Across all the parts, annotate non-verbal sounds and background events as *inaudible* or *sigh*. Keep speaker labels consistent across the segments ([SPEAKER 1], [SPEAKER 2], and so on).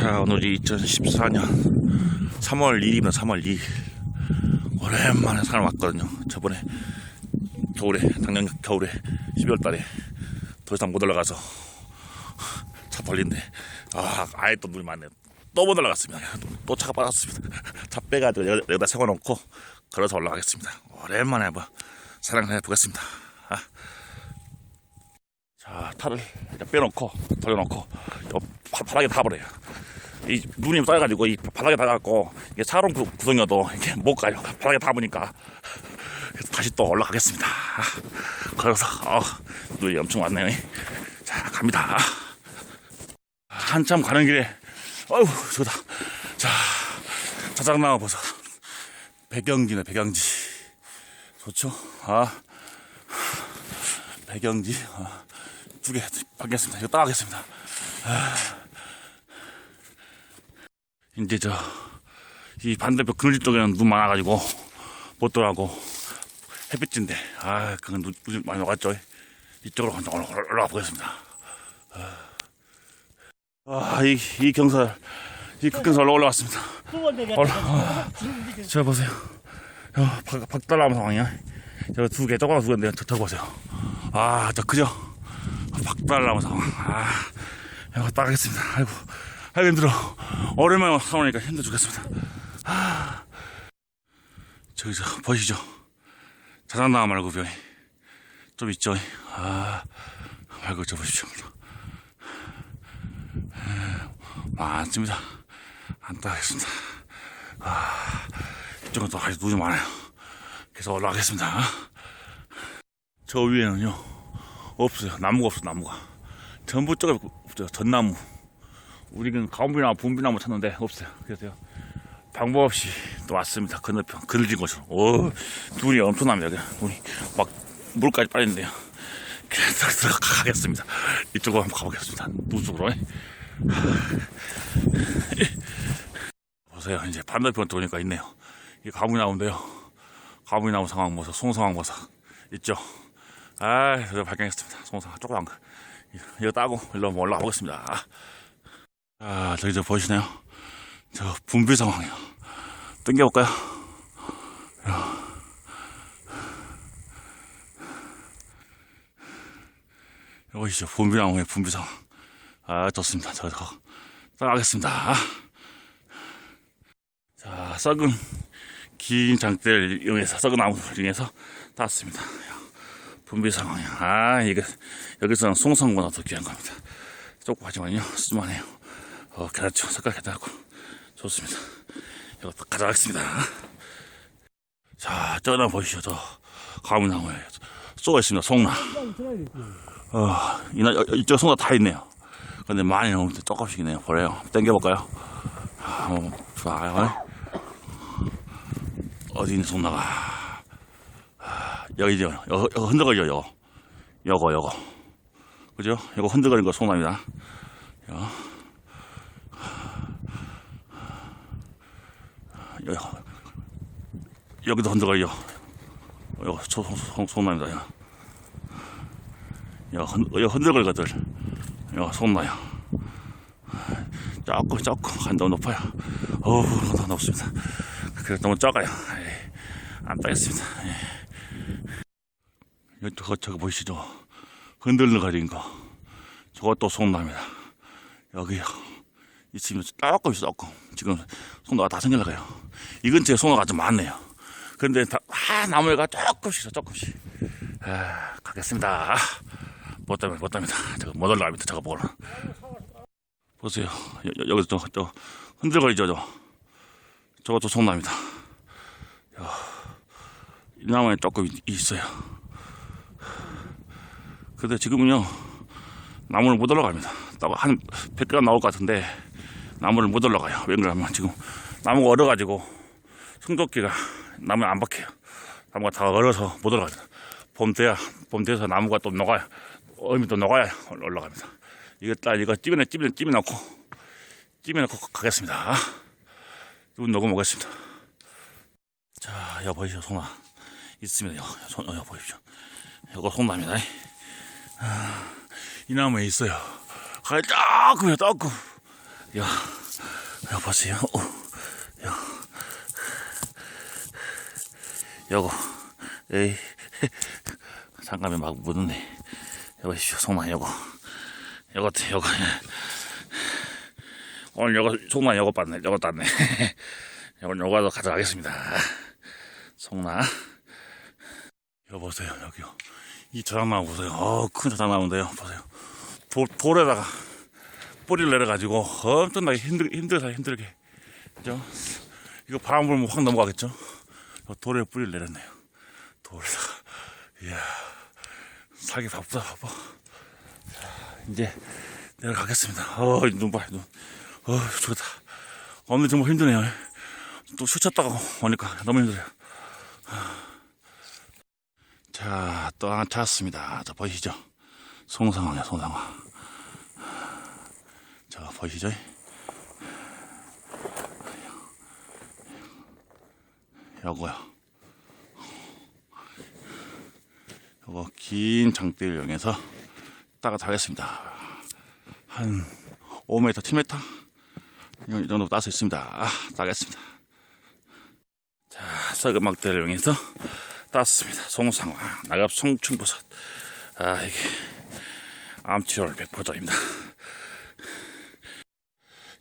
[SPEAKER 1] 자, 오늘이 2014년 3월 2일입니다. 3월 2일. 오랜만에 산을 왔거든요. 저번에 겨울에, 작년 겨울에 12월 달에 더 이상 못 올라가서 차 돌린데, 아, 아예 또 눈이 많네요. 또못 올라갔습니다. 또 차가 빠졌습니다. 차 빼가지고 여기- 여기다 세워놓고 걸어서 올라가겠습니다. 오랜만에 한번 사랑을 해보겠습니다. 아. 자, 탈을 일단 빼놓고 돌려놓고 바닥에 닿아버려요. 이 눈이 쌓여가지고 이 바닥에 닿아갖고 이게 구- 구성이어도 이게 못 가요. 바닥에 그래서 다시 또 올라가겠습니다. 아, 걸어서 어, 눈이 엄청 왔네요. 자, 갑니다. 한참 가는 길에 어우 좋다. 자, 자작나무 버섯 배경지네 배경지 좋죠? 아 배경지 아. 두 개 받겠습니다. 이거 따가겠습니다. 아. 이제 저 이 반대편 그늘집 쪽에는 눈 많아가지고 못 들어가고 햇빛인데 아 그건 눈, 눈이 많이 녹았죠. 이쪽으로 올라가 보겠습니다. 아 이 이 경사 이 극경사 올라 올라왔습니다. 올라 저 보세요. 저 박, 박달나무 상황이야. 저두 개, 조그만 두 개인데 저, 저 보세요. 아, 저 그죠? 박달나무 상황. 아, 이거 따겠습니다. 아이고, 아이고 힘들어. 오랜만에 사오니까 힘들어 죽겠습니다. 아, 저기 저 보이시죠? 자작나무 말고 병이 좀 있죠? 아, 말고 저 보십시오. 많습니다. 안 따겠습니다. 아, 이쪽은 또 아직 눈이 많아요. 계속 올라가겠습니다. 저 위에는요, 없어요. 나무가 없어, 나무가. 전부 쪽에 없어요. 전나무. 우리는 가온비나무, 분비나무 찾는데 없어요. 그래서요. 방법 없이 또 왔습니다. 건너편, 그늘진 곳으로. 오, 눈이 엄청납니다. 눈이 막 물까지 빠졌는데요. 그냥 들어가 가겠습니다. 이쪽으로 한번 가보겠습니다. 눈 속으로. 보세요. 이제 반대편 도니까 있네요. 이게 가무나무인데요. 가무나무 상황 모습, 송상황 모습 있죠. 아, 그래서 발견했습니다. 송상황 조금 안 가. 이거 따고 일로 한번 올라가 보겠습니다. 아, 저기 저 보이시나요? 저 분비 상황이요. 당겨볼까요? 여기 보시죠. 분비 상황의 분비 상황. 아, 좋습니다. 저, 저, 따라가겠습니다. 자, 썩은 긴 장대를 이용해서 썩은 나무를 이용해서 땄습니다. 분비 상황이야. 아, 이거 여기서는 송성보다 더 귀한 겁니다. 조금 하지만요, 쓸만해요. 어, 괜찮죠? 색깔 괜찮고 좋습니다. 이거 가져가겠습니다. 자, 저나 보시죠. 저 가문나무에 쏘가 있습니다. 송나. 어, 이나 여- 이쪽 송나 다 있네요. 근데 많이 넘는데 조금씩 있네요. 보래요. 당겨볼까요? 어, 좋아요. 어디 있는 송나가? 아, 여기죠. 여, 여 흔들거리죠, 요거. 요거, 요거. 그죠? 요거 흔들거리는 거 송나입니다. 요. 여, 여기도 흔들거리죠. 요거 소, 소, 소, 송나입니다. 요. 요, 흔, 요 흔들거리 것들. 요 송나요. 조금, 조금, 간 너무 높아요. 어우, 너무 높습니다. 그래 너무 작아요. 안 따겠습니다. 저거, 저거 보이시죠? 흔들는 거린 거. 저것도 송나입니다. 여기요. 있으면 조금 있어, 조금. 지금 송나가 다 생겨나가요. 이 근처에 송나가 좀 많네요. 근데 다, 아, 나무가 조금씩 있어, 조금씩. 아, 가겠습니다. 못 답니다, 못 답니다. 저거 못 올라갑니다, 저거 보러. 보세요. 여, 여, 여기서 저, 저 흔들거리죠, 저. 저것도 송나입니다. 야, 이 나무에 조금 있- 있어요. 근데 지금은요, 나무를 못 올라갑니다. 딱한 100g 나올 것 같은데, 나무를 못 올라가요. 왜 그러냐면 지금 나무가 얼어가지고 성도끼가 나무에 안 박혀요. 나무가 다 얼어서 못 올라갑니다. 봄 돼야, 봄 돼서 나무가 또 녹아요. 얼음이 또 녹아야 올라갑니다. 이거 딱 이거 찜에, 찜에, 찜에 넣고, 찜에 넣고 가겠습니다. 눈 녹음 오겠습니다. 자, 여기 보이시죠, 송나. 있습니다, 손, 여기 보십시오. 이거 송나입니다. 아, 이 나무에 있어요. 가, 조금이요, 조금. 야, 여보세요. 어, 여, 여고, 에이, *laughs* 상감이 막 묻었네. 여보, 씨, 속만 여고, 여고, 여고. 오늘 여고, 속만 여고 봤네, 여고 땄네. *laughs* 오늘 여고도 가져가겠습니다. 속나. 여보세요, 여기요. 이 저장나무 보세요. 어, 큰 저장나무인데요. 보세요. 돌, 돌에다가 뿌리를 내려가지고 엄청나게 힘들, 힘들게 힘들게. 그죠? 이거 바람 불면 확 넘어가겠죠? 저 돌에 뿌리를 내렸네요. 돌에다가. 이야. 살기 바쁘다, 바빠. 자, 이제 내려가겠습니다. 어, 눈 봐, 눈. 어, 좋다. 오늘 정말 힘드네요. 또 쉬쳤다가 오니까 너무 힘들어요. 자, 또 하나 찾았습니다. 저 보이시죠? 송상황이야, 송상황. 자, 보이시죠? 요거요. 요거 긴 장대를 이용해서 따가 타겠습니다. 한 5m, 7m? 이 정도 따수 있습니다. 아, 따겠습니다. 자, 썩은 막대를 이용해서 땄습니다. 송상황, 나갑 송충버섯. 아, 이게 암치료를 100%입니다.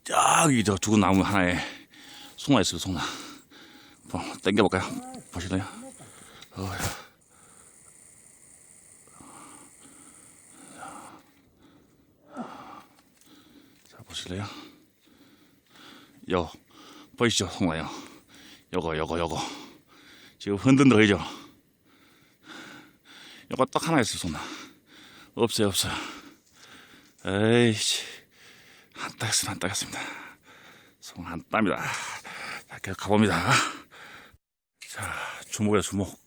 [SPEAKER 1] 저기 저 죽은 나무 하나에 송나 있어요, 송나. 한번 당겨볼까요? 보시나요? 어휴. 자, 보실래요? 요, 보이시죠, 송나요? 요거, 요거, 요거. 지금 그죠? 요거 딱 하나 있어요, 송나. 없어요, 없어요. 에이씨. 안 따겠습니다, 안 따겠습니다. 손안 땁니다. 자, 계속 가봅니다. 자, 주목이야, 주목.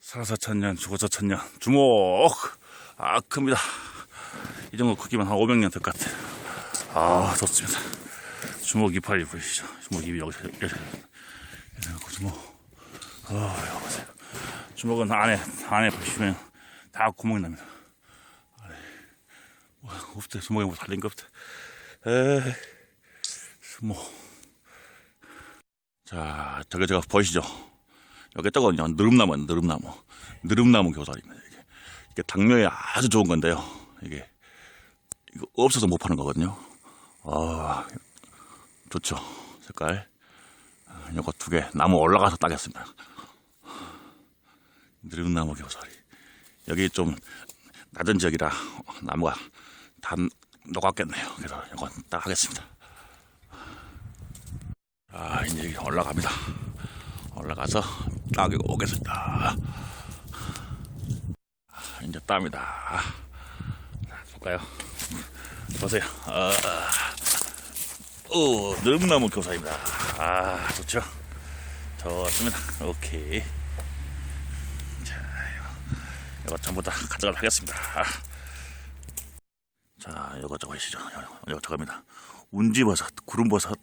[SPEAKER 1] 살아서 천년, 죽어서 천년. 주목! 아, 큽니다. 이 정도 크기면 한 500년 될 것 같아요. 아, 좋습니다. 주먹 이파리 보이시죠? 주먹 입이 여기, 여기, 여기. 이렇게 주먹. 어, 보세요. 주먹은 안에, 안에 보시면 다 구멍이 납니다. 안에. 와, 없대. 주먹에 뭐 달린 거 없대. 에이, 주먹. 자, 저게 제가 보이시죠? 여기 저거는요, 느릅나무, 느릅나무. 느릅나무 교살입니다. 이게, 이게 당뇨에 아주 좋은 건데요. 이게, 이거 없어서 못 파는 거거든요. 아, 좋죠. 색깔. 아, 요거 두 개, 나무 올라가서 따겠습니다. 느릅나무 교살이. 여기 좀 낮은 지역이라 나무가 다 녹았겠네요. 그래서 이건 딱 하겠습니다. 아, 이제 올라갑니다. 올라가서 따기 오겠습니다. 아, 이제 땀이다. 자, 볼까요? 보세요. 아, 오, 느릅나무 교사입니다. 아, 좋죠? 좋습니다. 오케이. 자, 이거, 전부 다 가져가도록 하겠습니다. 자, 이거 저겁니다. 운지버섯, 구름버섯.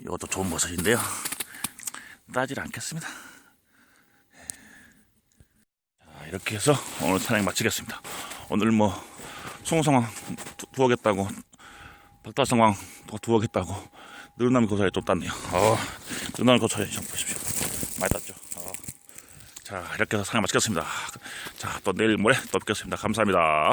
[SPEAKER 1] 이것도 좋은 버섯인데요. 따질 않겠습니다. 자, 이렇게 해서 오늘 산행 마치겠습니다. 오늘 뭐 송성왕 두- 두어겠다고 또 두어겠다고 느릅나무 고사에 좀 땄네요. 어, 느릅나무 고사에 좀 보십시오. 많이 땄죠. 어. 자, 이렇게 해서 산행 마치겠습니다. 자, 또 내일 모레 또 뵙겠습니다. 감사합니다.